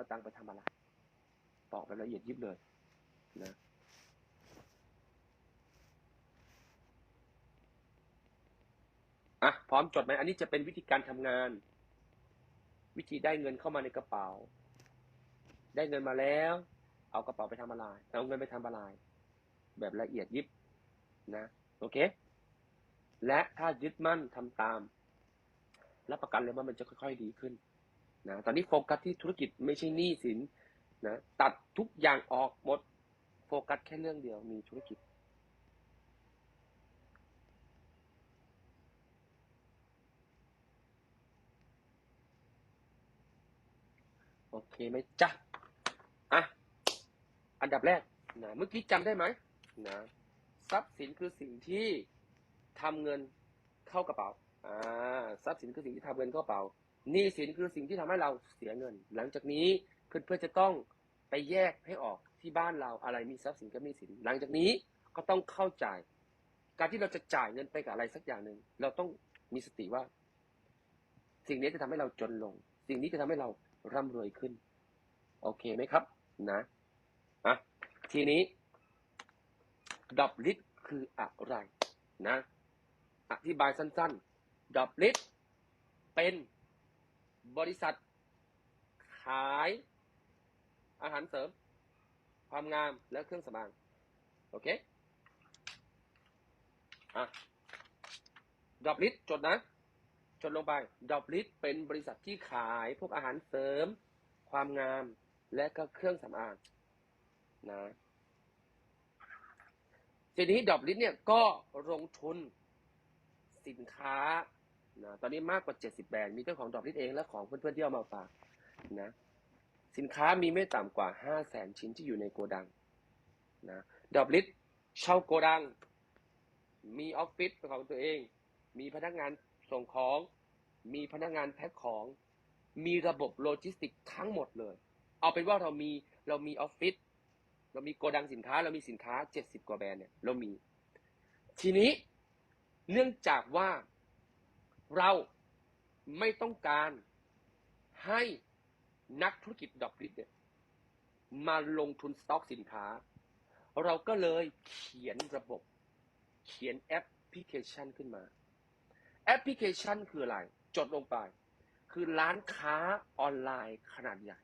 เอาตังค์ไปทำอะไรตอบรายละเอียดยิบเลยนะอะพร้อมจดไหมอันนี้จะเป็นวิธีการทำงาน วิธีได้เงินเข้ามาในกระเป๋า ได้เงินมาแล้ว เอากระเป๋าไปทำอะไรเอาเงินไปทำอะไรแบบละเอียดยิบนะโอเค และถ้ายึดมั่นทำตาม รับประกันเลยว่ามันจะค่อย ๆ ดีขึ้น นะตอนนี้โฟกัสที่ธุรกิจไม่ใช่หนี้สินนะตัดทุกอย่างออกหมดโฟกัสแค่เรื่องเดียวมีธุรกิจ โอเคไหมจ๊ะอะอันดับแรกนะเมื่อกี้จำได้ไหมนะทรัพย์สินคือสิ่งที่ทำเงินเข้ากระเป๋าอ่าทรัพย์สินคือสิ่งที่ทำเงินเข้ากระเป๋า หนี้สินคือสิ่งที่ทำให้เราเสียเงิน หลังจากนี้เพื่อนๆจะต้องไปแยกให้ออกที่บ้านเราอะไรมีทรัพย์สินกับหนี้สิน หลังจากนี้ก็ต้องเข้าใจ การที่เราจะจ่ายเงินไปกับอะไรสักอย่างหนึ่งเราต้องมีสติว่า สิ่งนี้จะทำให้เราจนลง สิ่งนี้จะทำให้เราร่ำรวยขึ้น โอเคไหมครับ นะอะทีนี้ดอบลิทคืออะไรนะ อธิบายสั้นๆดอบลิทเป็น บริษัท ขายอาหารเสริม ความงามและเครื่องสำอาง โอเค อะดอบลิทจดนะ จดลงไปดอบลิทเป็นบริษัทที่ขายพวกอาหารเสริม ความงามและก็เครื่องสำอางนะทีนี้ดอบลิทเนี่ยก็ลงทุนสินค้า นะตอนนี้มากกว่า 70 แบรนด์มีเจ้าของดอบลิทเองและของเพื่อนๆที่เอามาฝากนะสินค้ามีไม่ต่ำกว่า 5 0 0แสนชิ้นที่อยู่ในโกดังนะดอบลิทเช่าโกดัง มีออฟฟิศของตัวเอง มีพนักงานส่งของ มีพนักงานแพ็คของ มีระบบโลจิสติกทั้งหมดเลย เอาเป็นว่าเรามีเรามีออฟฟิศเรามีโกดังสินค้า เรามีสินค้า 70 กว่าแบรนด์เนี่ยเรามี ทีนี้เนื่องจากว่า เราไม่ต้องการให้นักธุรกิจดอกผลิตเนี่ยมาลงทุนสต็อกสินค้า เราก็เลยเขียนระบบ เขียนแอปพลิเคชันขึ้นมา แอปพลิเคชันคืออะไร จดลงไป คือร้านค้าออนไลน์ขนาดใหญ่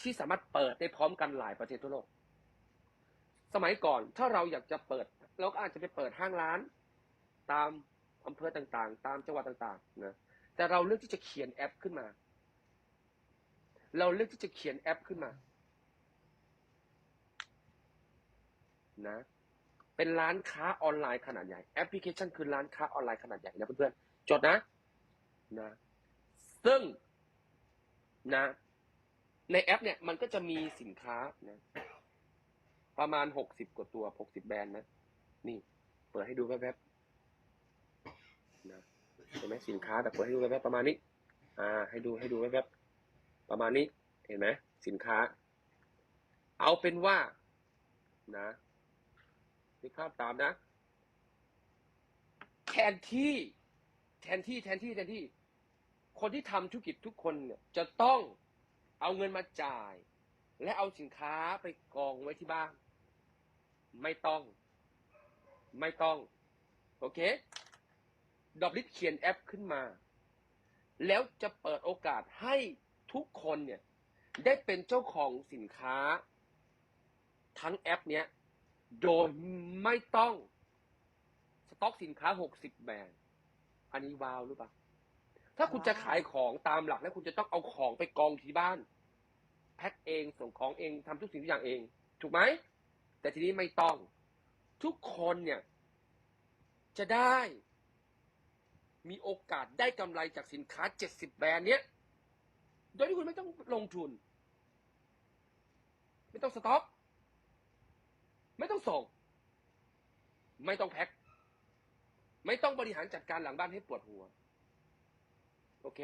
ที่สามารถเปิดได้พร้อมกันหลายประเทศทั่วโลก สมัยก่อนถ้าเราอยากจะเปิด เราก็อาจจะไปเปิดห้างร้าน ตาม อำเภอต่างๆ ตามจังหวัดต่างๆนะแต่เราเลือกที่จะเขียนแอปขึ้นมา เราเลือกที่จะเขียนแอปขึ้นมานะเป็นร้านค้าออนไลน์ขนาดใหญ่แอปพลิเคชันคือร้านค้าออนไลน์ขนาดใหญ่นะเพื่อนๆจดนะนะซึ่งนะในแอปเนี่ยมันก็จะมีสินค้านะประมาณหกสิบกว่าตัวหกสิบแบรนด์นะ นี่ เปิดให้ดูแวบๆ เห็นไหมสินค้าแต่เปิดให้ดูแวบๆประมาณนี้ อ่า ให้ดูให้ดูแวบๆประมาณนี้ เห็นไหมสินค้า เอาเป็นว่า นะนี่ภาพตามนะ แทนที่ แทนที่แทนที่แทนที่ คนที่ทำธุรกิจทุกคนเนี่ยจะต้องเอาเงินมาจ่าย และเอาสินค้าไปกองไว้ที่บ้าน ไม่ต้อง ไม่ต้อง โอเค ดอบลิทเขียนแอปขึ้นมา แล้วจะเปิดโอกาสให้ทุกคนเนี่ย ได้เป็นเจ้าของสินค้า ทั้งแอปเนี้ย โดยไม่ต้องสต็อกสินค้า60แบรนด์อันนี้ว้าวหรือเปล่า ถ้าคุณจะขายของตามหลักแล้วคุณจะต้องเอาของไปกองที่บ้าน แพ็คเองส่งของเองทำทุกสิ่งทุกอย่างเอง ถูกไหม แต่ทีนี้ไม่ต้อง ทุกคนเนี่ย จะได้ มีโอกาสได้กำไรจากสินค้า 70 แบรนด์เนี้ย โดยที่คุณไม่ต้องลงทุน ไม่ต้องสต็อก ไม่ต้องส่ง ไม่ต้องแพ็ค ไม่ต้องบริหารจัดการหลังบ้านให้ปวดหัว โอเค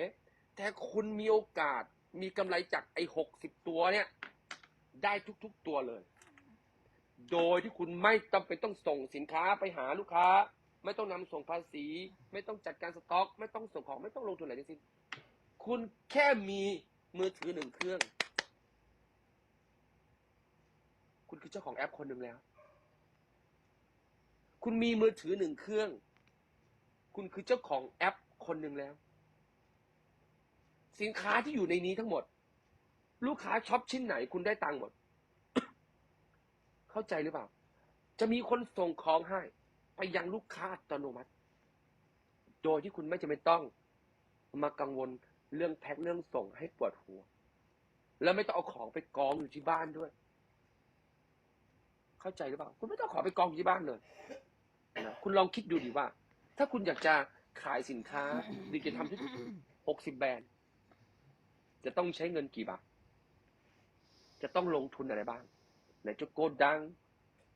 แต่คุณมีโอกาสมีกำไรจากไอ้หกสิบตัวเนี่ย ได้ทุกๆตัวเลย โดยที่คุณไม่จำเป็นต้องส่งสินค้าไปหาลูกค้า ไม่ต้องนำส่งภาษี ไม่ต้องจัดการสต็อก ไม่ต้องส่งของไม่ต้องลงทุนอะไรทั้งสิ้นคุณแค่มีมือถือหนึ่งเครื่อง คุณคือเจ้าของแอปคนหนึ่งแล้ว คุณมีมือถือหนึ่งเครื่อง คุณคือเจ้าของแอปคนหนึ่งแล้ว สินค้าที่อยู่ในนี้ทั้งหมด ลูกค้าช็อปชิ้นไหนคุณได้ตังค์หมด เข้าใจหรือเปล่า จะมีคนส่งของให้ ไปยังลูกค้าอัตโนมัติ โดยที่คุณไม่จำเป็นต้องมากังวลเรื่องแพ็คเรื่องส่งให้ปวดหัว แล้วไม่ต้องเอาของไปกองอยู่ที่บ้านด้วย เข้าใจหรือเปล่า คุณไม่ต้องขอไปกองอยู่ที่บ้านเลยนะคุณลองคิดดูดิว่า ถ้าคุณอยากจะขายสินค้าหรือจะทำที่หกสิบแบรนด์ จะต้องใช้เงินกี่บาท จะต้องลงทุนอะไรบ้างไหนจะโกดัง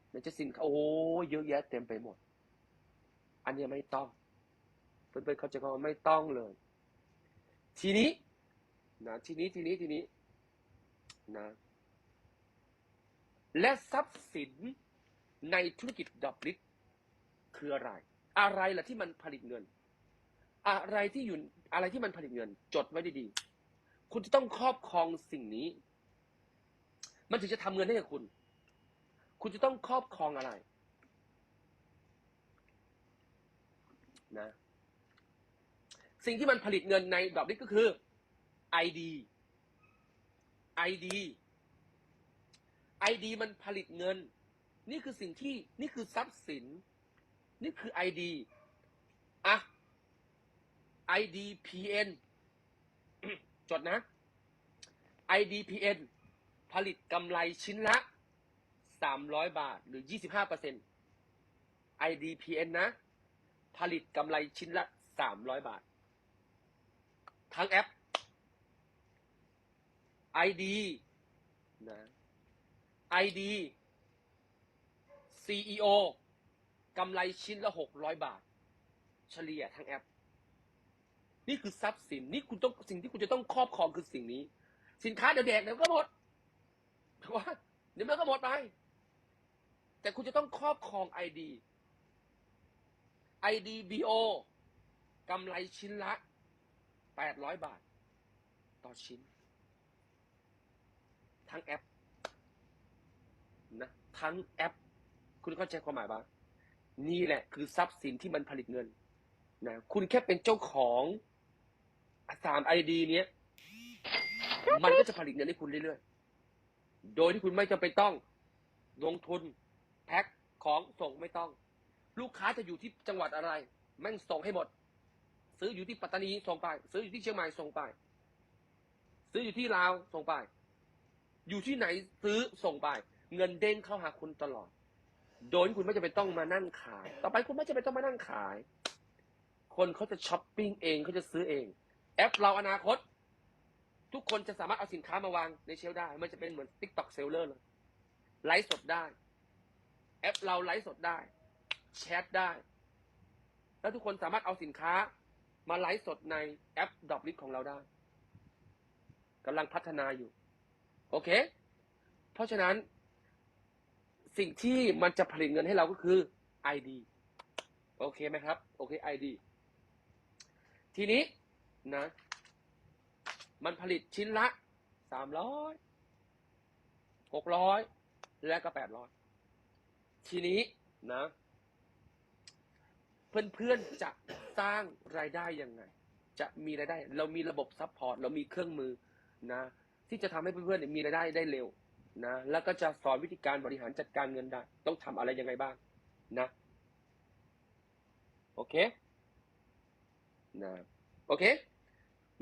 ไหนจะสินค้าโอ้เยอะแยะเต็มไปหมด อันนี้ไม่ต้อง เพื่อนๆเขาจะว่าไม่ต้องเลย ทีนี้นะทีนี้ทีนี้ทีนี้นะและทรัพย์สินในธุรกิจดอกลิกคืออะไร อะไรล่ะที่มันผลิตเงิน อะไรที่อยู่อะไรที่มันผลิตเงิน จดไว้ดีๆ คุณจะต้องครอบครองสิ่งนี้ มันถึงจะทำเงินให้กับคุณ คุณจะต้องครอบครองอะไร นะ สิ่งที่มันผลิตเงินในดอกลิกก็คือ ID ID ID มันผลิตเงิน นี่คือสิ่งที่นี่คือทรัพย์สิน นี่คือ ID อะ IDPN จดนะ IDPN ผลิตกำไรชิ้นละ 300 บาทหรือ 25เปอร์เซ็นต์ IDPN นะ ผลิตกำไรชิ้นละ300บาท ทั้งแอป ID นะ ID CEO กำไรชิ้นละ600บาท เฉลี่ยทั้งแอป นี่คือทรัพย์สิน นี่คุณต้องสิ่งที่คุณจะต้องครอบครองคือสิ่งนี้ สินค้าเดี๋ยวแดกเดี๋ยวก็หมดว่าเดี๋ยวมันก็หมดไป แต่คุณจะต้องครอบครอง ID IDBO กำไรชิ้นละ 800 บาท ต่อชิ้น ทั้งแอปนะทั้งแอป คุณเข้าใจความหมายปะนี่แหละคือทรัพย์สินที่มันผลิตเงินนะคุณแค่เป็นเจ้าของสามไอดีเนี้ย มันก็จะผลิตเงินให้คุณเรื่อยๆ โดยที่คุณไม่จำเป็นต้อง ลงทุน แพ็คของส่งไม่ต้อง ลูกค้าจะอยู่ที่จังหวัดอะไร แม่งส่งให้หมด ซื้ออยู่ที่ปัตตานีส่งไป ซื้ออยู่ที่เชียงใหม่ส่งไป ซื้ออยู่ที่ลาวส่งไป อยู่ที่ไหนซื้อส่งไป เงินเด้งเข้าหาคุณตลอด โดยคุณไม่จำเป็นต้องมานั่งขาย ต่อไปคุณไม่จำเป็นต้องมานั่งขาย คนเขาจะช้อปปิ้งเองเขาจะซื้อเอง แอปเราอนาคต ทุกคนจะสามารถเอาสินค้ามาวางในเชลได้ มันจะเป็นเหมือน TikTok Seller เลยไลฟ์สดได้ แอปเราไลฟ์สดได้ แชทได้ แล้วทุกคนสามารถเอาสินค้ามาไลฟ์สดในแอปด o อ l i ของเราได้กำลังพัฒนาอยู่ โอเค เพราะฉะนั้น สิ่งที่มันจะผลิตเงินให้เราก็คือ ID โอเคไหมครับ โอเค ID ทีนี้นะ มันผลิตชิ้นละสามร้อยหกร้อยและก็แปดร้อยทีนี้นะ เพื่อนๆจะสร้างรายได้ยังไง จะมีรายได้ เรามีระบบซัพพอร์ตเรามีเครื่องมือนะ ที่จะทำให้เพื่อนๆเนี่ยมีรายได้ได้เร็วนะแล้วก็จะสอนวิธีการบริหารจัดการเงินได้ ต้องทำอะไรยังไงบ้างนะโอเคนะโอเค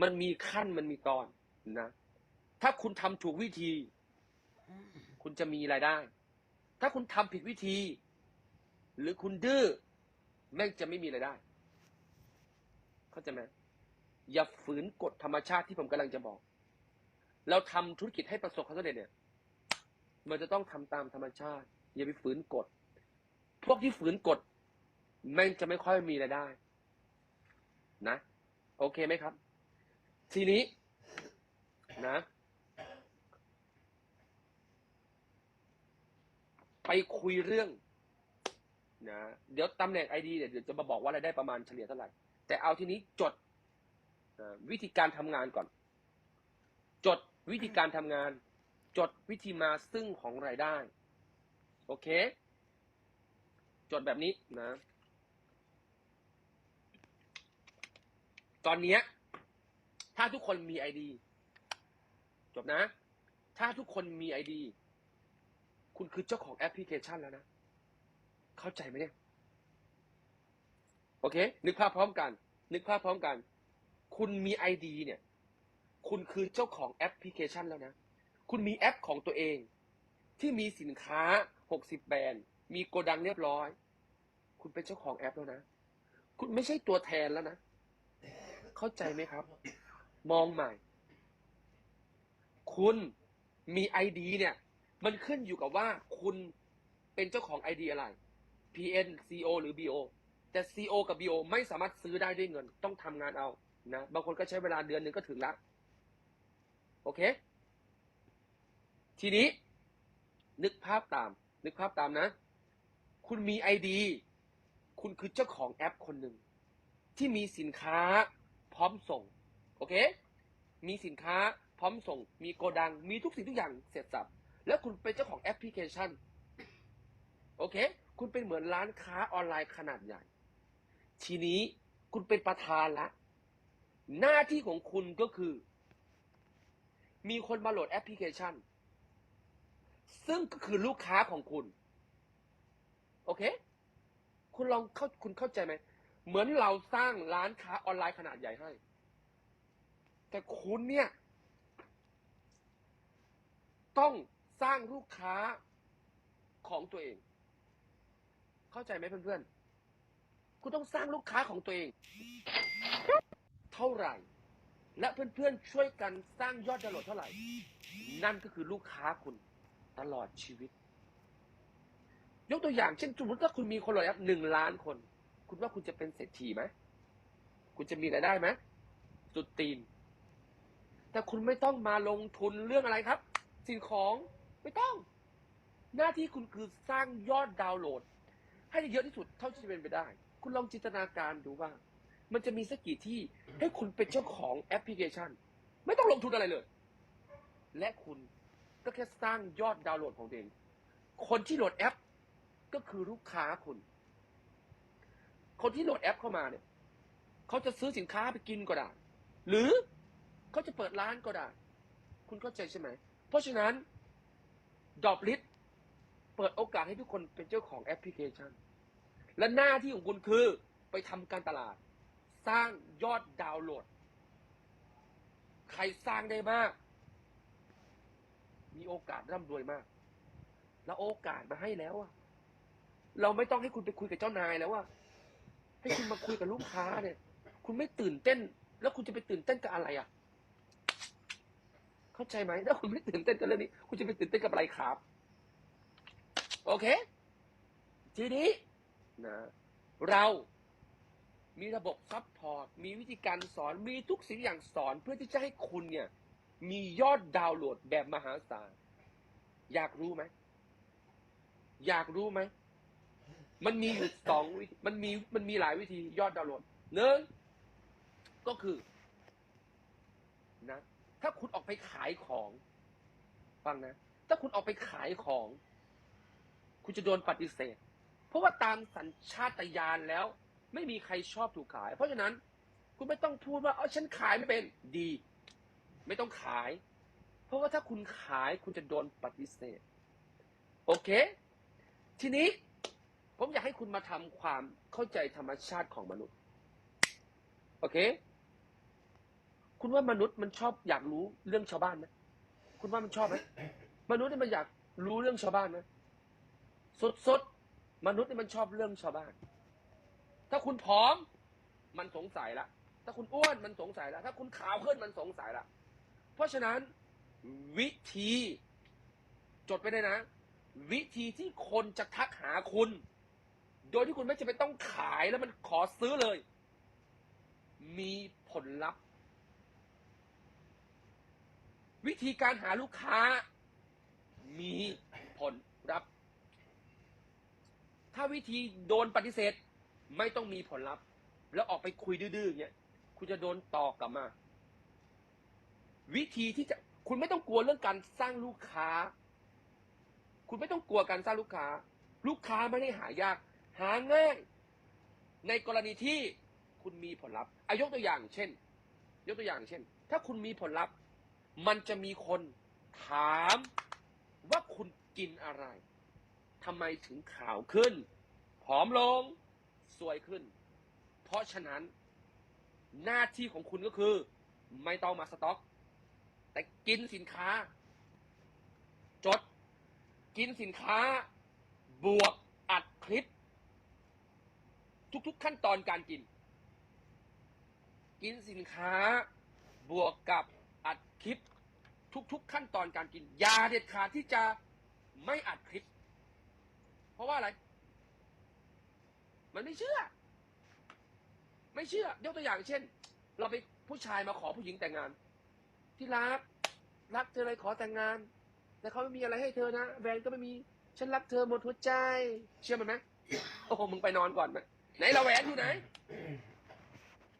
มันมีขั้นมันมีตอนนะ ถ้าคุณทำถูกวิธี คุณจะมีรายได้ ถ้าคุณทำผิดวิธี หรือคุณดื้อ แม่งจะไม่มีรายได้ เข้าใจไหมอย่าฝืนกฎธรรมชาติที่ผมกำลังจะบอก เราทำธุรกิจให้ประสบความสำเร็จเนี่ย มันจะต้องทำตามธรรมชาติ อย่าไปฝืนกฎ พวกที่ฝืนกฎแม่งจะไม่ค่อยมีรายได้ นะ โอเคไหมครับ ทีนี้ นะ ไปคุยเรื่อง นะเดี๋ยวตำแหน่งไอดีเดี๋ยวจะมาบอกว่ารายได้ประมาณเฉลี่ยเท่าไหร่ แต่เอาทีนี้จดนะวิธีการทำงานก่อน จดวิธีการทำงาน จดวิธีมาซึ่งของรายได้ โอเค จดแบบนี้นะ ตอนนี้ถ้าทุกคนมีไอดีจบนะ ถ้าทุกคนมีไอดีคุณคือเจ้าของแอปพลิเคชันแล้วนะ เข้าใจไหมเนี่ย โอเค นึกภาพพร้อมกัน นึกภาพพร้อมกัน คุณมีไอดีเนี่ย คุณคือเจ้าของแอปพลิเคชันแล้วนะ คุณมีแอปของตัวเอง ที่มีสินค้า60แบรนด์ มีโกดังเรียบร้อย คุณเป็นเจ้าของแอปแล้วนะ คุณไม่ใช่ตัวแทนแล้วนะ เข้าใจไหมครับ มองใหม่ คุณมีไอดีเนี่ย มันขึ้นอยู่กับว่าคุณเป็นเจ้าของไอดีอะไร PN CO หรือ BO แต่ CO กับ BO ไม่สามารถซื้อได้ด้วยเงิน ต้องทำงานเอานะบางคนก็ใช้เวลาเดือนหนึ่งก็ถึงละโอเค ทีนี้ นึกภาพตาม นึกภาพตามนะ คุณมีไอดีคุณคือเจ้าของแอปคนหนึ่งที่มีสินค้าพร้อมส่ง โอเค มีสินค้าพร้อมส่ง มีโกดัง มีทุกสิ่งทุกอย่างเสร็จสับ แล้วคุณเป็นเจ้าของแอปพลิเคชัน โอเค คุณเป็นเหมือนร้านค้าออนไลน์ขนาดใหญ่ ทีนี้คุณเป็นประธานละ หน้าที่ของคุณก็คือ มีคนมาโหลดแอปพลิเคชัน ซึ่งก็คือลูกค้าของคุณ โอเค คุณลองเข้าคุณเข้าใจไหม เหมือนเราสร้างร้านค้าออนไลน์ขนาดใหญ่ให้ แต่คุณเนี่ย ต้องสร้างลูกค้าของตัวเอง เข้าใจไหมเพื่อนๆ คุณต้องสร้างลูกค้าของตัวเอง เท่าไหร่ และเพื่อนๆ ช่วยกันสร้างยอดดาวน์โหลดเท่าไหร่ นั่นก็คือลูกค้าคุณตลอดชีวิต ยกตัวอย่างเช่นสมมติถ้าคุณมีคนโหลอปหนึ่งล้านคน คุณว่าคุณจะเป็นเศรษฐีไหมคุณจะมีรายได้ไหมสุดตีน แต่คุณไม่ต้องมาลงทุนเรื่องอะไรครับ สิ่งของไม่ต้อง หน้าที่คุณคือสร้างยอดดาวน์โหลด ให้ได้เยอะที่สุดเท่าที่จะเป็นไปได้ คุณลองจินตนาการดูว่า มันจะมีสักกี่ที่ให้คุณเป็นเจ้าของแอปพลิเคชัน ไม่ต้องลงทุนอะไรเลย และคุณก็แค่สร้างยอดดาวน์โหลดของตัวเอง คนที่โหลดแอป ก็คือลูกค้าคุณ คนที่โหลดแอปเข้ามาเนี่ยเขาจะซื้อสินค้าไปกินก็ได้ หรือเขาจะเปิดร้านก็ได้ คุณเข้าใจใช่ไหม เพราะฉะนั้นดอบลิสเปิดโอกาสให้ทุกคนเป็นเจ้าของแอปพลิเคชัน และหน้าที่ของคุณคือไปทำการตลาด สร้างยอดดาวน์โหลด ใครสร้างได้มาก มีโอกาสร่ำรวยมาก แล้วโอกาสมาให้แล้วอะเราไม่ต้องให้คุณไปคุยกับเจ้านายแล้วว่าให้คุณมาคุยกับลูกค้าเนี่ย คุณไม่ตื่นเต้น แล้วคุณจะไปตื่นเต้นกับอะไรอะเข้าใจไหมถ้าคุณไม่ตื่นเต้นกับเรื่องนี้ คุณจะไปตื่นเต้นกับอะไรครับ โอเค ทีนี้ นะเรามีระบบซัพพอร์ต มีวิธีการสอน มีทุกสิ่งอย่างสอนเพื่อที่จะให้คุณเนี่ย มียอดดาวน์โหลดแบบมหาศาล อยากรู้ไหม อยากรู้ไหม มันมีอยู่สองวิธีมันมี มันมีหลายวิธียอดดาวน์โหลดหนึ่งก็คือนะ ถ้าคุณออกไปขายของ ฟังนะ ถ้าคุณออกไปขายของ คุณจะโดนปฏิเสธ ราะว่าตามสัญชาตญาณแล้ว ไม่มีใครชอบถูกขาย เพราะฉะนั้นคุณไม่ต้องพูดว่าเออฉันขายไม่เป็นดี ไม่ต้องขาย เพราะว่าถ้าคุณขายคุณจะโดนปฏิเสธ โอเค ทีนี้ผมอยากให้คุณมาทำความเข้าใจธรรมชาติของมนุษย์ โอเค คุณว่ามนุษย์มันชอบอยากรู้เรื่องชาวบ้านไหมคุณว่ามันชอบไหมมนุษย์นี่มันอยากรู้เรื่องชาวบ้านไหมสด มนุษย์นี่มันชอบเรื่องชาวบ้าน ถ้าคุณผอม มันสงสัยละ ถ้าคุณอ้วนมันสงสัยละ ถ้าคุณขาวขึ้นมันสงสัยละ เพราะฉะนั้นวิธี จดไปเลยนะ วิธีที่คนจะทักหาคุณ โดยที่คุณไม่จำเป็นต้องขายแล้วมันขอซื้อเลย มีผลลัพธ์ วิธีการหาลูกค้า มีผลลัพธ์ ถ้าวิธีโดนปฏิเสธ ไม่ต้องมีผลลัพธ์ แล้วออกไปคุยดื้อๆเงี้ยคุณจะโดนตอกกลับมา วิธีที่จะคุณไม่ต้องกลัวเรื่องการสร้างลูกค้า คุณไม่ต้องกลัวการสร้างลูกค้า ลูกค้าไม่ได้หายาก หาง่าย ในกรณีที่คุณมีผลลัพธ์อายกตัวอย่างเช่น ยกตัวอย่างเช่น ถ้าคุณมีผลลัพธ์ มันจะมีคนถามว่าคุณกินอะไร ทำไมถึงขาวขึ้น ผอมลง สวยขึ้น เพราะฉะนั้น หน้าที่ของคุณก็คือ ไม่ต้องมาสต็อก แต่กินสินค้า จด กินสินค้า บวกอัดคลิป ทุกๆขั้นตอนการกิน กินสินค้า บวกกับอัดคลิป ทุกๆขั้นตอนการกินอย่าเด็ดขาดที่จะไม่อัดคลิป เพราะว่าอะไร มันไม่เชื่อ ไม่เชื่อยกตัวอย่างเช่น เราไปผู้ชายมาขอผู้หญิงแต่งงาน ที่รัก รักเธอเลยขอแต่งงาน แต่เขาไม่มีอะไรให้เธอนะแหวนก็ไม่มี ฉันรักเธอหมดหัวใจ เชื่อมันไหมโอ้โหมึงไปนอนก่อนไหมไหนเราแหวนอยู่ไหน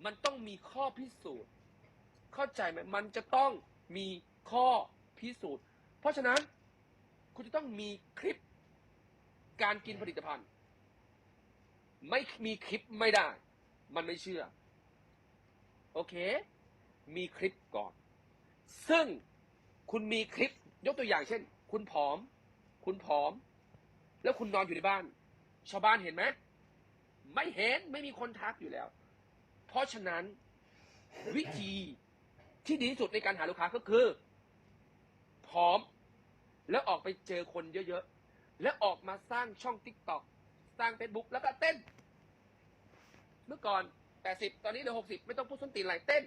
มันต้องมีข้อพิสูจน์ เข้าใจไหมมันจะต้องมีข้อพิสูจน์ เพราะฉะนั้น คุณจะต้องมีคลิป การกินผลิตภัณฑ์ ไม่มีคลิปไม่ได้ มันไม่เชื่อ โอเค มีคลิปก่อน ซึ่งคุณมีคลิปยกตัวอย่างเช่น คุณผอม คุณผอม แล้วคุณนอนอยู่ในบ้าน ชาวบ้านเห็นไหมไม่เห็นไม่มีคนทักอยู่แล้ว เพราะฉะนั้นวิธีที่ดีที่สุดในการหาลูกค้าก็คือผอม แล้วออกไปเจอคนเยอะๆ แล้วออกมาสร้างช่องติ๊กต็อกสร้างเฟซบุ๊กแล้วก็เต้น เมื่อก่อน80ตอนนี้เหลือ60ไม่ต้องพูดส้นตีนอะไรเต้น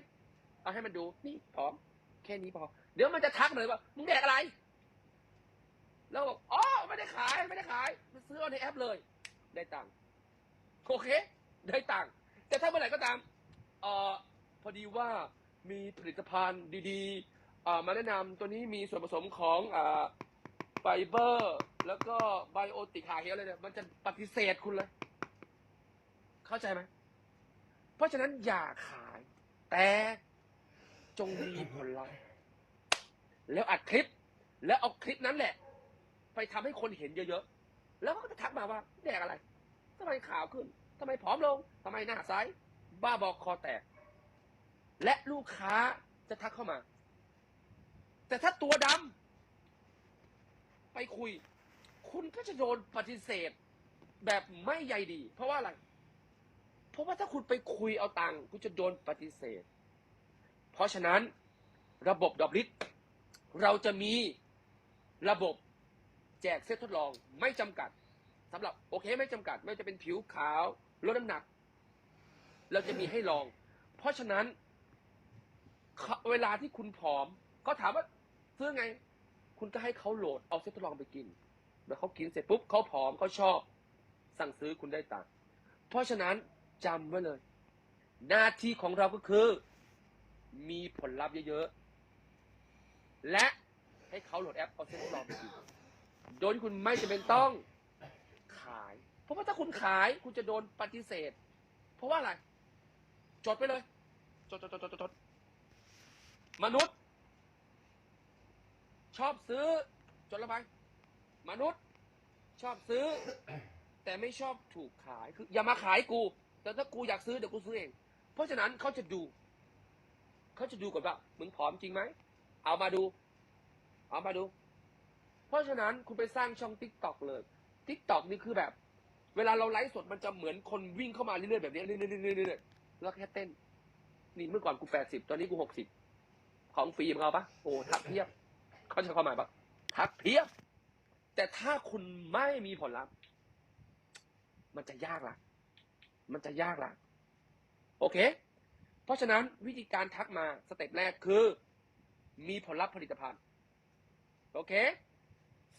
เอาให้มันดู นี่ผอมแค่นี้พอ เดี๋ยวมันจะทักเลยว่ามึงแดกอะไร แล้วบอกอ๋อไม่ได้ขายไม่ได้ขายมันซื้อในแอปเลย ได้ตังค์โอเค ได้ตังค์แต่ถ้าเมื่อไหร่ก็ตามเอ่อพอดีว่ามีผลิตภัณฑ์ดีๆมาแนะนำตัวนี้มีส่วนผสมของอ ไฟเบอร์ แล้วก็ไบโอติกหาเฮลอะไรเนี่ยมันจะปฏิเสธคุณเลย เข้าใจไหมเพราะฉะนั้นอย่าขาย แต่จงมีผลลัพธ์แล้วอัดคลิป แล้วเอาคลิปนั้นแหละ ไปทำให้คนเห็นเยอะๆ แล้วเขาก็จะทักมาว่าแดกอะไรทำไมขาวขึ้นทำไมผอมลงทำไมหน้าใสบ้าบอกคอแตก และลูกค้าจะทักเข้ามา แต่ถ้าตัวดำ ไปคุย คุณก็จะโดนปฏิเสธแบบไม่ใยดี เพราะว่าอะไรเพราะว่าถ้าคุณไปคุยเอาตังค์คุณจะโดนปฏิเสธ เพราะฉะนั้นระบบดอบลิทเราจะมีระบบแจกเซตทดลองไม่จำกัดสำหรับโอเคไม่จำกัด ไม่จะเป็นผิวขาวลดน้ำหนัก เราจะมีให้ลอง เพราะฉะนั้นเขาเวลาที่คุณผอมเขาถามว่าซื้อไง คุณก็ให้เขาโหลดเอาเซตทดลองไปกินแล้วเขากินเสร็จปุ๊บเขาผอมเขาชอบ สั่งซื้อคุณได้ตังค์เพราะฉะนั้นจำไว้เลย หน้าที่ของเราก็คือ มีผลลัพธ์เยอะๆ และให้เขาโหลดแอปเอาเซตทดลองไปกินโดยที่คุณไม่จำเป็นต้องขาย เพราะว่าถ้าคุณขายคุณจะโดนปฏิเสธ เพราะว่าอะไร จดไปเลย จดจดจดจดจดมนุษย์ ชอบซื้อจดละไปมนุษย์ชอบซื้อ แต่ไม่ชอบถูกขายคือ อย่ามาขายกู แต่ถ้ากูอยากซื้อเดี๋ยวกูซื้อเอง เพราะฉะนั้นเขาจะดูเขาจะดูก่อนว่ามึงผอมจริงไหมเอามาดู เอามาดู เพราะฉะนั้นคุณไปสร้างช่องทิกตอกเลยทิกตอกนี่คือแบบ เวลาเราไลฟ์สดมันจะเหมือนคนวิ่งเข้ามาเรื่อยๆแบบนี้เรื่อยๆเรื่อยๆแล้วแค่เต้น นี่เมื่อก่อนกูแปดสิบตอนนี้กูหกสิบของฟรีมเอาปะโอ้ทักเพียบ เขาจะเข้ามายปะทักเพียบแต่ถ้าคุณไม่มีผลลัพธ์ มันจะยากละมันจะยากละโอเค เพราะฉะนั้นวิธีการทักมาสเต็ปแรกคือ มีผลลัพธ์ผลิตภัณฑ์โอเค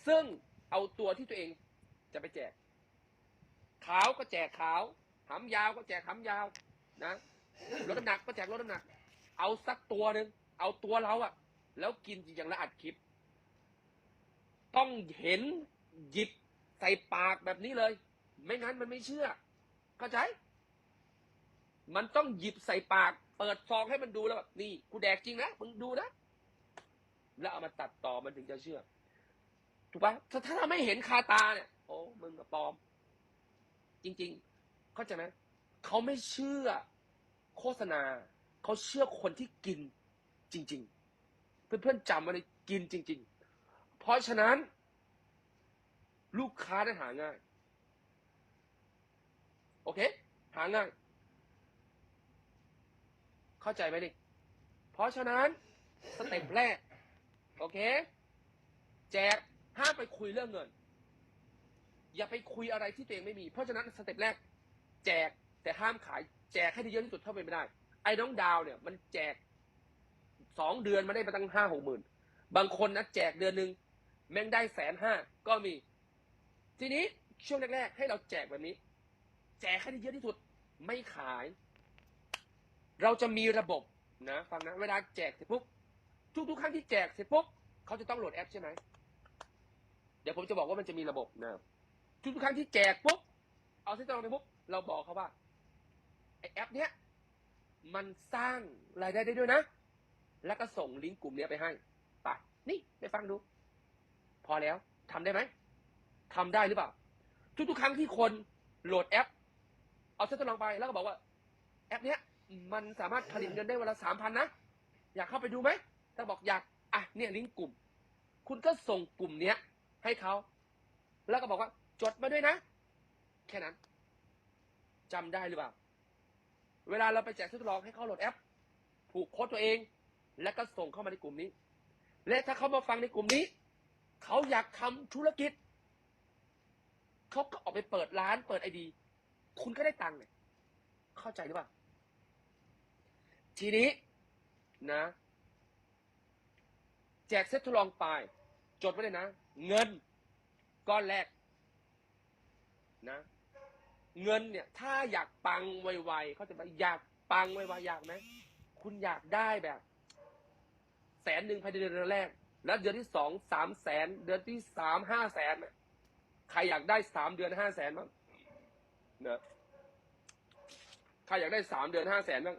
ซึ่งเอาตัวที่ตัวเองจะไปแจก ขาวก็แจกขาวหำยาวก็แจกหำยาวนะลดน้ำหนักก็แจกลดน้ำหนัก เอาสักตัวหนึ่งเอาตัวเราอะ แล้วกินจริงอย่างละอัดคลิป ต้องเห็นหยิบใส่ปากแบบนี้เลย ไม่งั้นมันไม่เชื่อ เข้าใจ มันต้องหยิบใส่ปาก เปิดซองให้มันดูแล้วแบบนี่กูแดกจริงนะมึงดูนะแล้วเอามาตัดต่อมันถึงจะเชื่อ ถูกปะถ้าถ้าเราไม่เห็นคาตาเนี่ย โอ้มึงกับปลอม จริง ๆ เข้าใจไหมเขาไม่เชื่อโฆษณา เขาเชื่อคนที่กินจริง ๆ เพื่อนๆจำมาเลยกินจริง ๆ เพราะฉะนั้น ลูกค้าได้หาง่าย โอเค หาง่าย เข้าใจไหมดิเพราะฉะนั้นสเต็ปแรก โอเค แจกห้ามไปคุยเรื่องเงิน อย่าไปคุยอะไรที่ตัวเองไม่มี เพราะฉะนั้นสเต็ปแรก แจกแต่ห้ามขาย แจกให้ได้เยอะที่สุดเท่าเป็นไปได้ ไอ้น้องดาวเนี่ย มันแจก สองเดือนมาได้มาตั้งห้าหกหมื่นบางคนนะแจกเดือนหนึ่งแม่งได้แสนห้าก็มี ทีนี้ช่วงแรกๆให้เราแจกแบบนี้ แจกให้ได้เยอะที่สุดไม่ขาย เราจะมีระบบนะฟังนะเวลาแจกเสร็จปุ๊บทุกๆครั้งที่แจกเสร็จปุ๊บเขาจะต้องโหลดแอปใช่ไหมเดี๋ยวผมจะบอกว่ามันจะมีระบบนะทุกๆครั้งที่แจกปุ๊บเอาเส้นตรงไปปุ๊บเราบอกเขาว่าไอแอป เนี้ยมันสร้างรายได้ได้ด้วยนะ แล้วก็ส่งลิงก์กลุ่มเนี้ยไปให้ไปนี่ไปฟังดู พอแล้วทำได้ไหมทำได้หรือเปล่า ทุกๆครั้งที่คนโหลดแอป เอาเส้นตรงไปแล้วก็บอกว่า แอปเนี้ย มันสามารถผลิตเงินได้วันละสามพันนะ อยากเข้าไปดูไหมถ้าบอกอยาก อะเนี่ยลิงก์กลุ่ม คุณก็ส่งกลุ่มเนี้ย ให้เขา แล้วก็บอกว่าจดมาด้วยนะ แค่นั้นจำได้หรือเปล่า เวลาเราไปแจกทดลองให้เขาโหลดแอป ผูกโค้ดตัวเอง แล้วก็ส่งเข้ามาในกลุ่มนี้ และถ้าเขามาฟังในกลุ่มนี้ เขาอยากทำธุรกิจ เขาก็ออกไปเปิดร้านเปิดไอดี คุณก็ได้ตังค์เนี่ยเข้าใจหรือเปล่า ทีนี้นะ แจกเซ็ตทดลองไป จดไว้เลยนะ เงินก้อนแรกนะ เงินเนี่ย ถ้าอยากปังไวๆเขาจะไปอยากปังไวๆอยากไหมคุณอยากได้แบบ แสนหนึ่งภายในเดือนแรก แล้วเดือนที่สองสามแสนเดือนที่สามห้าแสนใครอยากได้สามเดือนห้าแสนบ้างเนอะใครอยากได้สามเดือนห้าแสนบ้าง